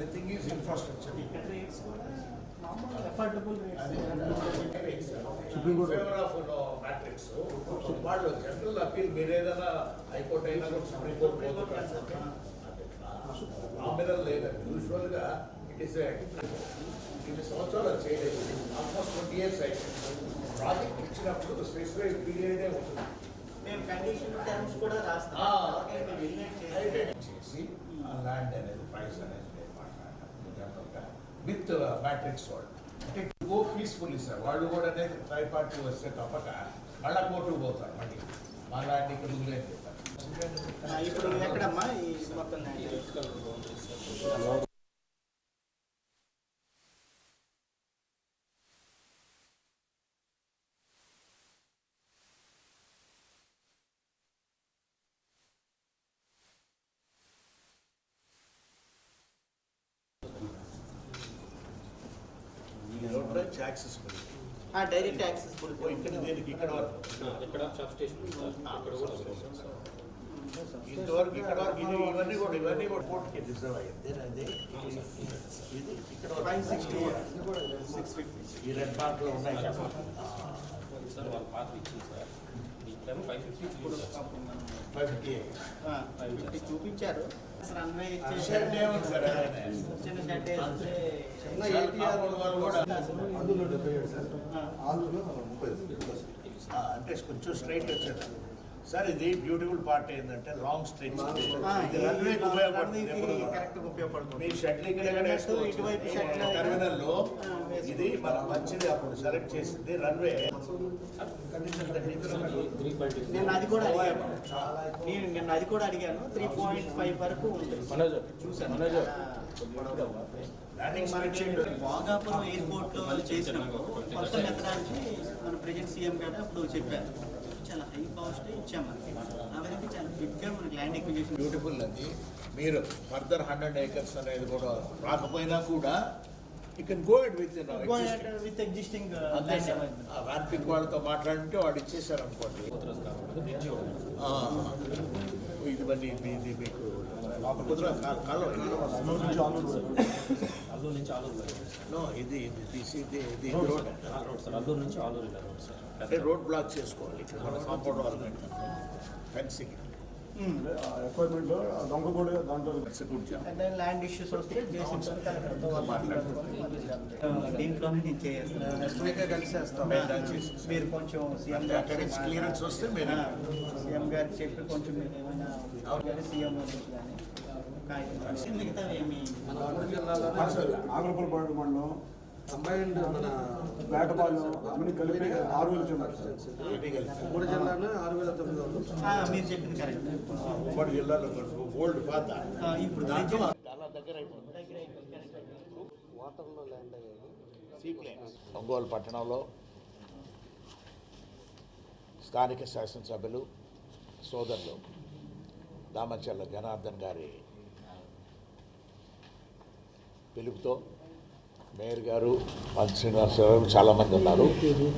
Everything is infrastructure matrix వాళ్ళు general appeal మీరు ఏదైనా హైకోర్టు అయినా కూడా సుప్రీం కోర్టు నామినల్ లేదండి యూజువల్గా ఇట్ ఇస్ ఇన్ని సంవత్సరాలు చేయలేదు. ఆల్మోస్ట్ ట్వంటీ ఇయర్స్ అయింది. ప్రాజెక్ట్ ఇచ్చినప్పుడు స్పెసిఫైడ్ పీరియడే ఉంటుంది. మేము కండిషన్ టర్మ్స్ కూడా రాస్తాం. చేసి ఆ ల్యాండ్ అనేది ప్రైస్ అనేది విత్ మ్యాట్రిక్స్ వాళ్ళు అంటే గో పీస్ఫుల్లీ సార్ వాళ్ళు కూడా అనేది థర్డ్ పార్టీ వస్తే తప్పక మళ్ళా కోర్టుకు పోతారు మళ్ళీ. మా ల్యాండ్ ఇక్కడ ఉందని చెప్తారు. ఆ, ఇప్పుడు ఎక్కడమ్మా ఈ మొత్తం యాక్సెసిబుల్ ఆ, డైరెక్ట్ యాక్సెసిబుల్ ఇక్కడ దీనికి ఇక్కడ వరకు? ఇక్కడ సబ్ స్టేషన్ ఇక్కడ కూడా. ఇంతవరకు ఇక్కడ వరకు ఇది ఇవన్నీ కూడా ఇవన్నీ కూడా కోర్టుకి రిజర్వ్ అయ్యింది అదే ఇది ఇక్కడ ఫైవ్ సిక్స్టీ సిక్స్ ఫిఫ్టీ ఈ రెడ్ మార్క్లో ఉన్నాయి. సార్ వాళ్ళ పాత ఇచ్చింది sir. Five fifty five fifty చూపించారు. అసలు సార్? చిన్న అందులో డెబ్బై ఏడు ముప్పై అంటే కొంచెం స్ట్రైట్ వచ్చేది సార్ ఇది బ్యూటిఫుల్ పార్ట్ ఏంటంటే లాంగ్ స్ట్రెచ్ ఇది రన్వే ఉపయోగపడుతుంది మీ లో- టెర్మినల్లో. ఇది మన మంచిది అప్పుడు సెలెక్ట్ చేసింది రన్వే నేను అది కూడా అడిగాను. నేను నిన్న అది కూడా అడిగాను. త్రీ పాయింట్ ఫైవ్ వరకు ఉంది. మనోజ్ చూసాను భోగాపురం ఎయిర్పోర్ట్లో చేసినప్పుడు కొత్త మెథడాలజీ మన ప్రెజెంట్ సీఎం గారు అప్పుడు చెప్పారు. చాలా హై కాస్ట్ ఇచ్చాం అవన్నీ చాలా బిగ్గా మనకి ల్యాండ్ ఎక్విజిషన్ బ్యూటిఫుల్ అది మీరు ఫర్దర్ హండ్రెడ్ ఏకర్స్ అనేది కూడా రాకపోయినా కూడా you can go it with with existing ఆ వ్యాన్పిక్ వాళ్ళతో మాట్లాడుంటే వాడు ఇచ్చేసారు అనుకోండి ఇది మరి ఇది మీకు కుదర కాలం అల్లూరు నుంచి ఆలూరు నో ఇది ఇది ఇది ఇది రోడ్ సార్. అల్లూరు నుంచి ఆలూరు రోడ్ సార్. అంటే రోడ్ బ్లాక్ చేసుకోవాలి. ఇక్కడ మన కాంపౌండ్ వాళ్ళు ఫెన్సింగ్ దొంగ కూడా దాంట్లో ల్యాండ్ ఇష్యూస్ వస్తే దీంట్లోనే నేను చేస్తాను నెక్స్ట్ వీక్ కలిసేస్తాం. మీరు కొంచెం సీఎం నుంచి క్లియరెన్స్ వస్తే మీరు సీఎం గారికి చెప్పి కొంచెం మీరు సీఎం కానీ కాగితం మండలం కంబైన్డ్ మన వేటపాలెం అన్ని కలిపి ఆరు వేలు చెందారు మూడు జిల్లాలు ఆరు వేల తొమ్మిది వందలు మీరు చెప్పింది కరెక్ట్ ఉమ్మడి జిల్లాలో ఓల్డ్ పాత ఇప్పుడు చాలా దగ్గర వాటర్లో ల్యాండ్ అయ్యేది ఒంగోలు పట్టణంలో స్థానిక శాసనసభ్యులు సోదరులు దామచల్ల జనార్దన్ గారి పిలుపుతో మేయర్ గారు మంత్రి శ్రీనివాసరావు చాలామంది ఉన్నారు.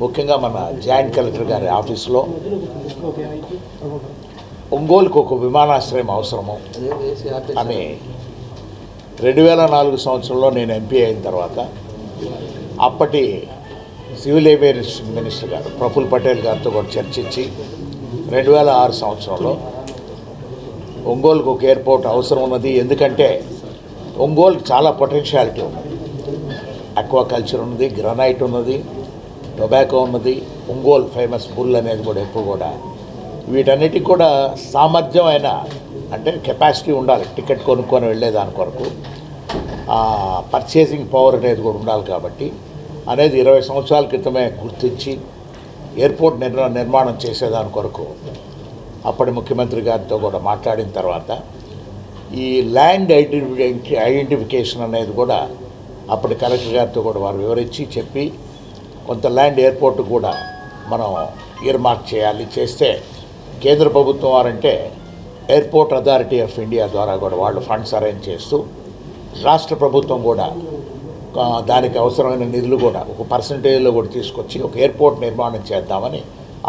ముఖ్యంగా మన జాయింట్ కలెక్టర్ గారి ఆఫీస్లో ఒంగోలుకు ఒక విమానాశ్రయం అవసరము. అని రెండు వేల నాలుగు సంవత్సరంలో నేను ఎంపీ అయిన తర్వాత అప్పటి సివిల్ ఏవియేషన్ మినిస్టర్ గారు ప్రఫుల్ పటేల్ గారితో కూడా చర్చించి రెండు వేల ఆరు సంవత్సరంలో ఒంగోలుకు ఒక ఎయిర్పోర్ట్ అవసరం ఉన్నది ఎందుకంటే ఒంగోలు చాలా పొటెన్షియాలిటీ ఉంది అక్వాకల్చర్ ఉన్నది గ్రనైట్ ఉన్నది టొబాకో ఉన్నది ఒంగోలు ఫేమస్ బుల్ అనేది కూడా ఎప్పుడు కూడా. వీటన్నిటికి కూడా సామర్థ్యం అయిన అంటే కెపాసిటీ ఉండాలి టికెట్ కొనుక్కొని వెళ్ళేదాని కొరకు. పర్చేసింగ్ పవర్ అనేది కూడా ఉండాలి కాబట్టి అనేది ఇరవై సంవత్సరాల క్రితమే గుర్తించి ఎయిర్పోర్ట్ నిర్మాణం చేసేదాని కొరకు అప్పటి ముఖ్యమంత్రి గారితో కూడా మాట్లాడిన తర్వాత ఈ ల్యాండ్ ఐడెంటిఫి ఐడెంటిఫికేషన్ అనేది కూడా అప్పటి కలెక్టర్ గారితో కూడా వారు వివరించి చెప్పి కొంత ల్యాండ్ ఎయిర్పోర్ట్ కూడా మనం ఇయర్మార్క్ చేయాలి. చేస్తే కేంద్ర ప్రభుత్వం వారంటే ఎయిర్పోర్ట్ అథారిటీ ఆఫ్ ఇండియా ద్వారా కూడా వాళ్ళు ఫండ్స్ అరేంజ్ చేస్తూ రాష్ట్ర ప్రభుత్వం కూడా దానికి అవసరమైన నిధులు కూడా ఒక పర్సంటేజ్లో కూడా తీసుకొచ్చి ఒక ఎయిర్పోర్ట్ నిర్మాణం చేద్దామని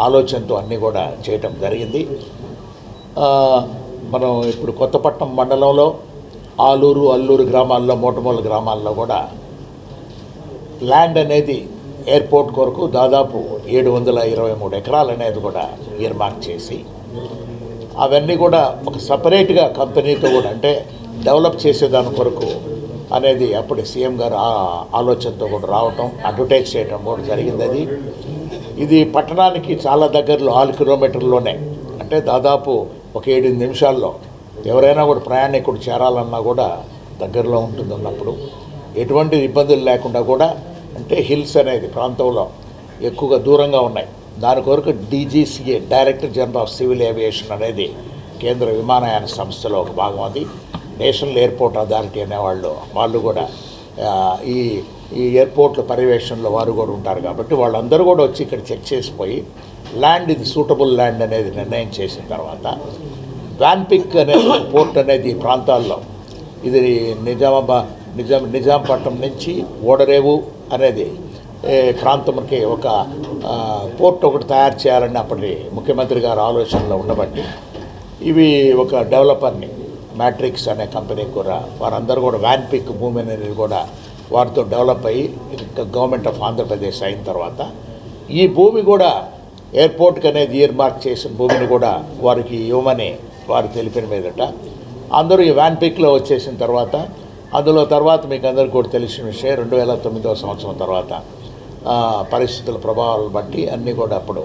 ఆలోచనతో అన్నీ కూడా చేయటం జరిగింది. మనం ఇప్పుడు కొత్తపట్నం మండలంలో ఆలూరు అల్లూరు గ్రామాల్లో మోటమూల గ్రామాల్లో కూడా ల్యాండ్ అనేది ఎయిర్పోర్ట్ కొరకు దాదాపు ఏడు వందల ఇరవై మూడు ఎకరాలు అనేది కూడా ఇయర్మార్క్ చేసి అవన్నీ కూడా ఒక సపరేట్గా కంపెనీతో కూడా అంటే డెవలప్ చేసేదాని కొరకు అనేది అప్పుడు సీఎం గారు ఆ ఆలోచనతో కూడా రావటం అడ్వర్టైజ్ చేయడం కూడా జరిగింది అది. ఇది పట్టణానికి చాలా దగ్గరలో ఆరు కిలోమీటర్లోనే అంటే దాదాపు ఒక ఏడు నిమిషాల్లో ఎవరైనా కూడా ప్రయాణికుడు చేరాలన్నా కూడా దగ్గరలో ఉంటుంది అన్నప్పుడు ఎటువంటి ఇబ్బందులు లేకుండా కూడా అంటే హిల్స్ అనేది ప్రాంతంలో ఎక్కువగా దూరంగా ఉన్నాయి. దాని కొరకు DGCA director general of civil aviation అనేది కేంద్ర విమానయాన సంస్థలో ఒక భాగం అది. నేషనల్ ఎయిర్పోర్ట్ అథారిటీ అనేవాళ్ళు వాళ్ళు కూడా ఈ ఈ ఎయిర్పోర్ట్ల పర్యవేక్షణలో వారు కూడా ఉంటారు కాబట్టి వాళ్ళందరూ కూడా వచ్చి ఇక్కడ చెక్ చేసిపోయి ల్యాండ్ ఇది సూటబుల్ ల్యాండ్ అనేది నిర్ణయం చేసిన తర్వాత వ్యాన్పిక్ అనే పోర్ట్ అనేది ఈ ప్రాంతాల్లో. ఇది నిజామాబాద్ నిజాం నిజాంపట్నం నుంచి ఓడరేవు అనేది ప్రాంతంకి ఒక పోర్ట్ ఒకటి తయారు చేయాలని అప్పటి ముఖ్యమంత్రి గారు ఆలోచనలో ఉండబట్టి ఇవి ఒక డెవలపర్ని మ్యాట్రిక్స్ అనే కంపెనీ కూడా వారందరూ కూడా వ్యాన్ పిక్ భూమి అనేది కూడా వారితో డెవలప్ అయ్యి గవర్నమెంట్ ఆఫ్ ఆంధ్రప్రదేశ్ అయిన తర్వాత ఈ భూమి కూడా ఎయిర్పోర్ట్కి అనేది ఇయర్ మార్క్ చేసిన భూమిని కూడా వారికి ఇవ్వమని వారు తెలిపిన మీదట. అందరూ ఈ వ్యాన్ పిక్లో వచ్చేసిన తర్వాత అందులో తర్వాత మీకు అందరికీ కూడా తెలిసిన విషయం రెండు వేల తొమ్మిదవ సంవత్సరం తర్వాత పరిస్థితుల ప్రభావాలను బట్టి అన్నీ కూడా అప్పుడు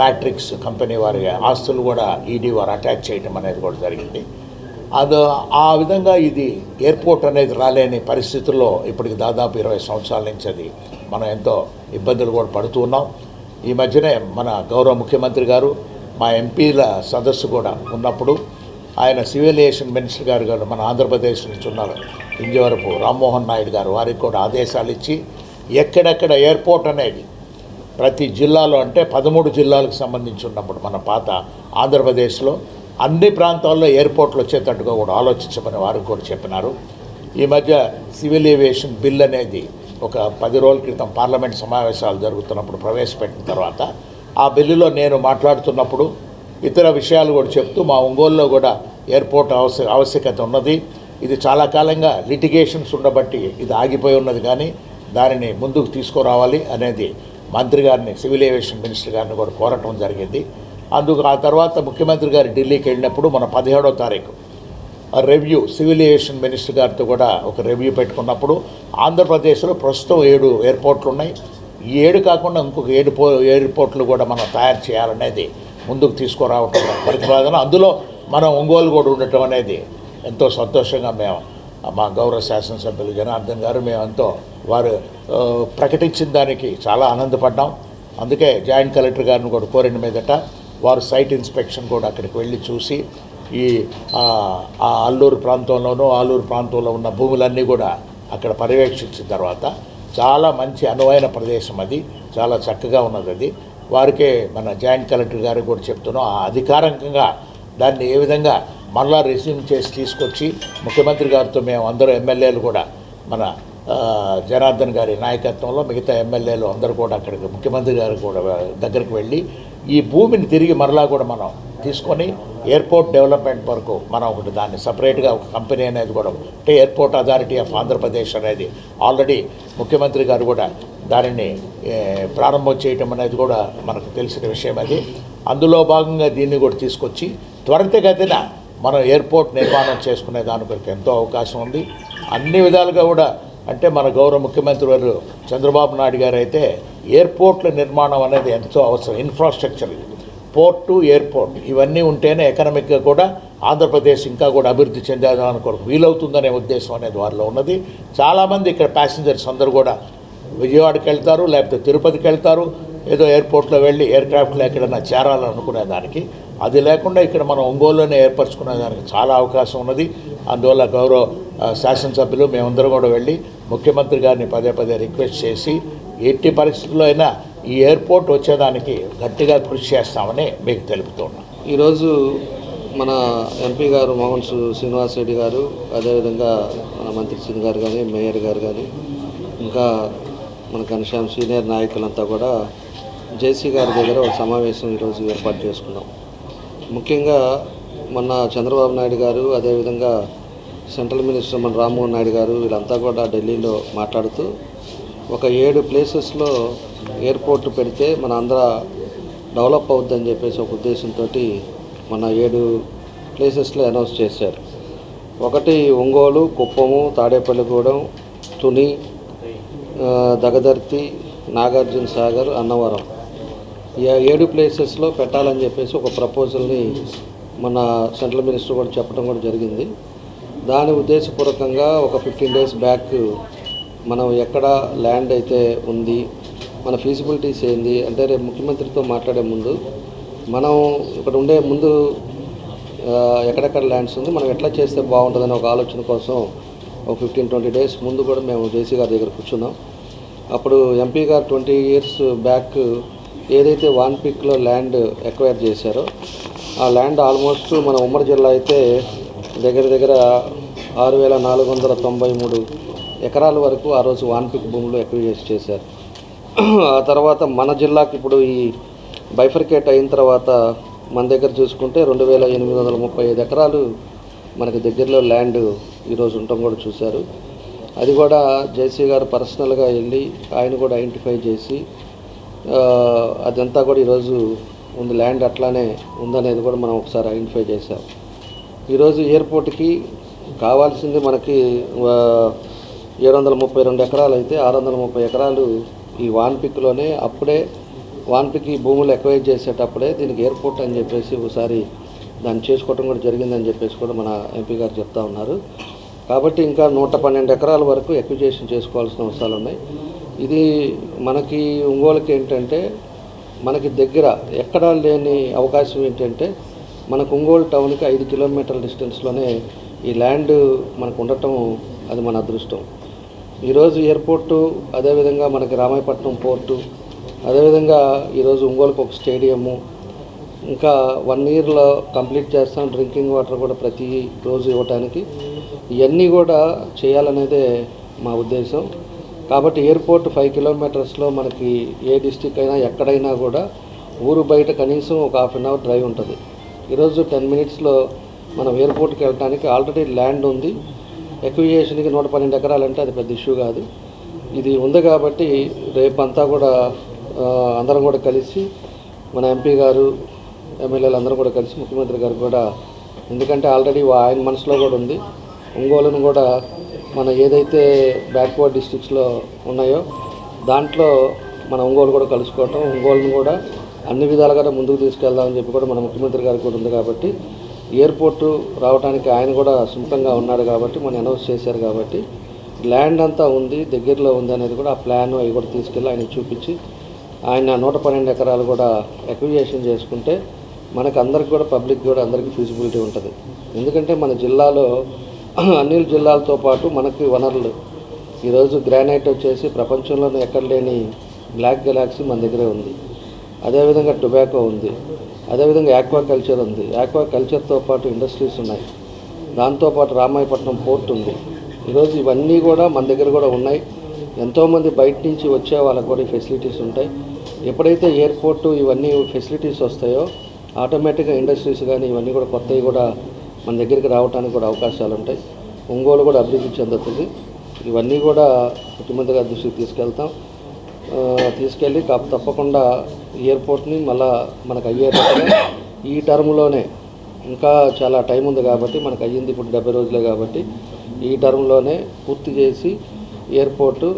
మ్యాట్రిక్స్ కంపెనీ వారి ఆస్తులు కూడా ఈడీ వారు అటాచ్ చేయడం అనేది కూడా జరిగింది. అది ఆ విధంగా ఇది ఎయిర్పోర్ట్ అనేది రాలేని పరిస్థితుల్లో ఇప్పటికి దాదాపు ఇరవై సంవత్సరాల నుంచి అది మనం ఎంతో ఇబ్బందులు కూడా పడుతున్నాం ఈ మధ్యనే మన గౌరవ ముఖ్యమంత్రి గారు మా ఎంపీల సదస్సు కూడా ఉన్నప్పుడు ఆయన సివిల్ ఏవియేషన్ మినిస్టర్ గారు గారు మన ఆంధ్రప్రదేశ్ నుంచి ఉన్నారు. ఇంజవరపు రామ్మోహన్ నాయుడు గారు వారికి కూడా ఆదేశాలు ఇచ్చి ఎక్కడెక్కడ ఎయిర్పోర్ట్ అనేది ప్రతి జిల్లాలో అంటే పదమూడు జిల్లాలకు సంబంధించి ఉన్నప్పుడు మన పాత ఆంధ్రప్రదేశ్లో అన్ని ప్రాంతాల్లో ఎయిర్పోర్ట్లు వచ్చేటట్టుగా కూడా ఆలోచించమని వారు కూడా చెప్పినారు. ఈ మధ్య సివిల్ ఏవియేషన్ బిల్ అనేది ఒక పది రోజుల క్రితం పార్లమెంట్ సమావేశాలు జరుగుతున్నప్పుడు ప్రవేశపెట్టిన తర్వాత ఆ బిల్లులో నేను మాట్లాడుతున్నప్పుడు ఇతర విషయాలు కూడా చెప్తూ మా ఒంగోలులో కూడా ఎయిర్పోర్ట్ అవశ్య ఆవశ్యకత ఉన్నది. ఇది చాలా కాలంగా లిటిగేషన్స్ ఉండబట్టి ఇది ఆగిపోయి ఉన్నది కానీ దానిని ముందుకు తీసుకురావాలి అనేది మంత్రి గారిని సివిల్ ఏవియేషన్ మినిస్టర్ గారిని కూడా కోరటం జరిగింది. అందుకు ఆ తర్వాత ముఖ్యమంత్రి గారు ఢిల్లీకి వెళ్ళినప్పుడు మన పదిహేడో తారీఖు రివ్యూ సివిల్ ఏవియేషన్ మినిస్టర్ గారితో కూడా ఒక రివ్యూ పెట్టుకున్నప్పుడు ఆంధ్రప్రదేశ్లో ప్రస్తుతం ఏడు ఎయిర్పోర్ట్లు ఉన్నాయి ఈ ఏడు కాకుండా ఇంకొక ఏడు పో ఎయిర్పోర్ట్లు కూడా మనం తయారు చేయాలనేది ముందుకు తీసుకురావటం ప్రతిపాదన. అందులో మనం ఒంగోలు కూడా ఉండటం అనేది ఎంతో సంతోషంగా మేము మా గౌరవ శాసనసభ్యులు జనార్దన్ గారు మేమెంతో వారు ప్రకటించిన దానికి చాలా ఆనందపడ్డాం. అందుకే జాయింట్ కలెక్టర్ గారిని కూడా కోరిన మీదట వారు సైట్ ఇన్స్పెక్షన్ కూడా అక్కడికి వెళ్ళి చూసి ఈ ఆ, అల్లూరు ప్రాంతంలోనూ ఆలూరు ప్రాంతంలో ఉన్న భూములన్నీ కూడా అక్కడ పర్యవేక్షించిన తర్వాత చాలా మంచి అనువైన ప్రదేశం అది. చాలా చక్కగా ఉన్నది అది. వారికే మన జాయింట్ కలెక్టర్ గారికి కూడా చెప్తున్నాం ఆ అధికారికంగా దాన్ని ఏ విధంగా మళ్ళా రెజ్యూమ్ చేసి తీసుకొచ్చి ముఖ్యమంత్రి గారితో మేము అందరూ ఎమ్మెల్యేలు కూడా మన జనార్దన్ గారి నాయకత్వంలో మిగతా ఎమ్మెల్యేలు అందరూ కూడా అక్కడికి ముఖ్యమంత్రి గారు కూడా దగ్గరికి వెళ్ళి ఈ భూమిని తిరిగి మరలా కూడా మనం తీసుకొని ఎయిర్పోర్ట్ డెవలప్మెంట్ వరకు మనం ఒకటి దాన్ని సపరేట్గా ఒక కంపెనీ అనేది కూడా అంటే ఎయిర్పోర్ట్ అథారిటీ ఆఫ్ ఆంధ్రప్రదేశ్ అనేది ఆల్రెడీ ముఖ్యమంత్రి గారు కూడా దానిని ప్రారంభం చేయటం అనేది కూడా మనకు తెలిసిన విషయం అది. అందులో భాగంగా దీన్ని కూడా తీసుకొచ్చి త్వరితగతిన మనం ఎయిర్పోర్ట్ నిర్మాణం చేసుకునే దాని కొరకు ఎంతో అవకాశం ఉంది. అన్ని విధాలుగా కూడా అంటే మన గౌరవ ముఖ్యమంత్రి వారు చంద్రబాబు నాయుడు గారు అయితే ఎయిర్పోర్ట్ల నిర్మాణం అనేది ఎంతో అవసరం ఇన్ఫ్రాస్ట్రక్చర్ పోర్టు ఎయిర్పోర్ట్ ఇవన్నీ ఉంటేనే ఎకనామిక్గా కూడా ఆంధ్రప్రదేశ్ ఇంకా కూడా అభివృద్ధి చెందేదాని కొరకు వీలవుతుందనే ఉద్దేశం అనేది వారిలో ఉన్నది. చాలామంది ఇక్కడ ప్యాసింజర్స్ అందరూ కూడా విజయవాడకి వెళ్తారు లేకపోతే తిరుపతికి వెళ్తారు ఏదో ఎయిర్పోర్ట్లో వెళ్ళి ఎయిర్ క్రాఫ్ట్లో ఎక్కడైనా చేరాలనుకునే దానికి అది లేకుండా ఇక్కడ మనం ఒంగోలులోనే ఏర్పరచుకునే దానికి చాలా అవకాశం ఉన్నది. అందువల్ల గౌరవ శాసనసభ్యులు మేమందరం కూడా వెళ్ళి ముఖ్యమంత్రి గారిని పదే పదే రిక్వెస్ట్ చేసి ఎట్టి పరిస్థితుల్లో అయినా ఈ ఎయిర్పోర్ట్ వచ్చేదానికి గట్టిగా కృషి చేస్తామని మీకు తెలుపుతున్నాం. ఈరోజు మన ఎంపీ గారు మోహన్ శ్రీనివాస్ రెడ్డి గారు అదేవిధంగా మన మంత్రి సింగ్ గారు కానీ మేయర్ గారు కానీ ఇంకా మన ఘనశ్యామ్ సీనియర్ నాయకులంతా కూడా జేసీ గారి దగ్గర ఒక సమావేశం ఈరోజు ఏర్పాటు చేసుకున్నాం. ముఖ్యంగా మొన్న చంద్రబాబు నాయుడు గారు అదేవిధంగా సెంట్రల్ మినిస్టర్ మన రామ్మోహన్ నాయుడు గారు వీళ్ళంతా కూడా ఢిల్లీలో మాట్లాడుతూ ఒక ఏడు ప్లేసెస్లో ఎయిర్పోర్ట్ పెడితే మన ఆంధ్ర డెవలప్ అవుద్దని చెప్పేసి ఒక ఉద్దేశంతో మన ఏడు ప్లేసెస్లో అనౌన్స్ చేశారు. ఒకటి ఒంగోలు కుప్పము తాడేపల్లిగూడెం తుని దగదర్తి నాగార్జున సాగర్ అన్నవరం. ఈ ఏడు ప్లేసెస్లో పెట్టాలని చెప్పేసి ఒక ప్రపోజల్ని మన సెంట్రల్ మినిస్టర్ కూడా చెప్పడం కూడా జరిగింది. దాని ఉద్దేశపూర్వకంగా ఒక ఫిఫ్టీన్ డేస్ బ్యాక్ మనం ఎక్కడ ల్యాండ్ అయితే ఉంది మన ఫీజిబిలిటీస్ ఏంది అంటే రేపు ముఖ్యమంత్రితో మాట్లాడే ముందు మనం ఇక్కడ ఉండే ముందు ఎక్కడెక్కడ ల్యాండ్స్ ఉంది మనం ఎట్లా చేస్తే బాగుంటుందని ఒక ఆలోచన కోసం ఒక ఫిఫ్టీన్ ట్వంటీ డేస్ ముందు కూడా మేము జేసీ గారి దగ్గర కూర్చున్నాం. అప్పుడు ఎంపీ గారు ట్వంటీ ఇయర్స్ బ్యాక్ ఏదైతే వాన్ పిక్లో ల్యాండ్ ఎక్వైర్ చేశారో ఆ ల్యాండ్ ఆల్మోస్ట్ మన ఉమ్మడి జిల్లా అయితే దగ్గర దగ్గర ఆరు వేల నాలుగు వందల తొంభై మూడు ఎకరాల వరకు ఆ రోజు వాన్ పిక్ భూములు ఎక్విజేట్ చేశారు. ఆ తర్వాత మన జిల్లాకి ఇప్పుడు ఈ బైఫర్కేట్ అయిన తర్వాత మన దగ్గర చూసుకుంటే రెండు వేల ఎనిమిది వందల ముప్పై ఐదు ఎకరాలు మనకి దగ్గరలో ల్యాండ్ ఈరోజు ఉండటం కూడా చూశారు. అది కూడా జేసీ గారు పర్సనల్గా వెళ్ళి ఆయన కూడా ఐడెంటిఫై చేసి అదంతా కూడా ఈరోజు ఉంది ల్యాండ్ అట్లానే ఉందనేది కూడా మనం ఒకసారి ఐడెంటిఫై చేశాం. ఈరోజు ఎయిర్పోర్ట్కి కావాల్సింది మనకి ఏడు వందల ముప్పై రెండు ఎకరాలు అయితే ఆరు వందల ముప్పై ఎకరాలు ఈ వాన్పిక్లోనే అప్పుడే వాన్పిక్ ఈ భూములు ఎక్వైర్ చేసేటప్పుడే దీనికి ఎయిర్పోర్ట్ అని చెప్పేసి ఒకసారి దాన్ని చేసుకోవటం కూడా జరిగిందని చెప్పేసి కూడా మన ఎంపీ గారు చెప్తా ఉన్నారు. కాబట్టి ఇంకా నూట పన్నెండు ఎకరాల వరకు ఎక్విజేషన్ చేసుకోవాల్సిన అవసరాలు ఉన్నాయి. ఇది మనకి ఒంగోలుకి ఏంటంటే మనకి దగ్గర ఎక్కడా లేని అవకాశం ఏంటంటే మనకు ఒంగోలు టౌన్కి ఐదు కిలోమీటర్ల డిస్టెన్స్లోనే ఈ ల్యాండ్ మనకు ఉండటం అది మన అదృష్టం. ఈరోజు ఎయిర్పోర్టు అదేవిధంగా మనకి రామాయపట్నం పోర్టు అదేవిధంగా ఈరోజు ఒంగోలుకు ఒక స్టేడియము ఇంకా వన్ ఇయర్లో కంప్లీట్ చేస్తాం డ్రింకింగ్ వాటర్ కూడా ప్రతి రోజు ఇవ్వటానికి. ఇవన్నీ కూడా చేయాలనేదే మా ఉద్దేశం. కాబట్టి ఎయిర్పోర్ట్ ఫైవ్ కిలోమీటర్స్లో మనకి ఏ డిస్టిక్ అయినా ఎక్కడైనా కూడా ఊరు బయట కనీసం ఒక హాఫ్ అన్ అవర్ డ్రైవ్ ఉంటుంది. ఈరోజు టెన్ మినిట్స్లో మనం ఎయిర్పోర్ట్కి వెళ్ళడానికి ఆల్రెడీ ల్యాండ్ ఉంది. ఎక్విజేషన్కి నూట పన్నెండు ఎకరాలంటే అది పెద్ద ఇష్యూ కాదు. ఇది ఉంది కాబట్టి రేపంతా కూడా అందరం కూడా కలిసి మన ఎంపీ గారు ఎమ్మెల్యేలు అందరం కూడా కలిసి ముఖ్యమంత్రి గారు కూడా ఎందుకంటే ఆల్రెడీ ఆయన మనసులో కూడా ఉంది. ఒంగోలును కూడా మన ఏదైతే బ్యాక్వర్డ్ డిస్ట్రిక్ట్స్లో ఉన్నాయో దాంట్లో మన ఒంగోలు కూడా కలుసుకోవటం ఒంగోలును కూడా అన్ని విధాలుగా ముందుకు తీసుకెళ్దామని చెప్పి కూడా మన ముఖ్యమంత్రి గారికి కూడా ఉంది కాబట్టి ఎయిర్పోర్టు రావడానికి ఆయన కూడా సుముఖంగా ఉన్నాడు కాబట్టి మనం అనౌన్స్ చేశారు కాబట్టి ల్యాండ్ అంతా ఉంది దగ్గరలో ఉంది అనేది కూడా ఆ ప్లాన్ అవి కూడా తీసుకెళ్ళి ఆయనకు చూపించి ఆయన నూట పన్నెండు ఎకరాలు కూడా ఎక్విజేషన్ చేసుకుంటే మనకు అందరికి కూడా పబ్లిక్ కూడా అందరికీ ఫీజిబిలిటీ ఉంటుంది. ఎందుకంటే మన జిల్లాలో అన్ని జిల్లాలతో పాటు మనకి వనరులు. ఈరోజు గ్రానైట్ వచ్చేసి ప్రపంచంలోనే ఎక్కడ లేని బ్లాక్ గెలాక్సీ మన దగ్గరే ఉంది. అదేవిధంగా టొబాకో ఉంది. అదేవిధంగా ఆక్వా కల్చర్ ఉంది. ఆక్వా కల్చర్తో పాటు ఇండస్ట్రీస్ ఉన్నాయి. దాంతోపాటు రామాయపట్నం పోర్ట్ ఉంది. ఈరోజు ఇవన్నీ కూడా మన దగ్గర కూడా ఉన్నాయి. ఎంతోమంది బయట నుంచి వచ్చే వాళ్ళకు కూడా ఫెసిలిటీస్ ఉంటాయి. ఎప్పుడైతే ఎయిర్పోర్టు ఇవన్నీ ఫెసిలిటీస్ వస్తాయో ఆటోమేటిక్గా ఇండస్ట్రీస్ కానీ ఇవన్నీ కూడా కొత్తవి కూడా మన దగ్గరికి రావడానికి కూడా అవకాశాలు ఉంటాయి. ఒంగోలు కూడా అభివృద్ధి చెందుతుంది. ఇవన్నీ కూడా ముఖ్యమంత్రి గారి దృష్టికి తీసుకెళ్తాం. తీసుకెళ్ళి కాపు తప్పకుండా ఎయిర్పోర్ట్ని మళ్ళా మనకు అయ్యేటట్టుగా ఈ టర్మ్లోనే ఇంకా చాలా టైం ఉంది కాబట్టి మనకు అయ్యింది ఇప్పుడు డెబ్బై రోజులే కాబట్టి ఈ టర్మ్లోనే పూర్తి చేసి ఎయిర్పోర్టు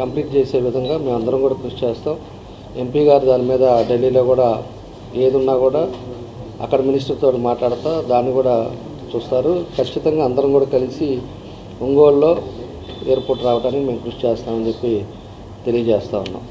కంప్లీట్ చేసే విధంగా మేము అందరం కూడా కృషి చేస్తాం. ఎంపీ గారు దాని మీద ఢిల్లీలో కూడా ఏది ఉన్నా కూడా అక్కడ మినిస్టర్తో మాట్లాడతా దాన్ని కూడా చూస్తారు. ఖచ్చితంగా అందరం కూడా కలిసి ఒంగోలులో ఎయిర్పోర్ట్ రావడానికి మేము కృషి చేస్తామని చెప్పి తెలియజేస్తా ఉన్నాం.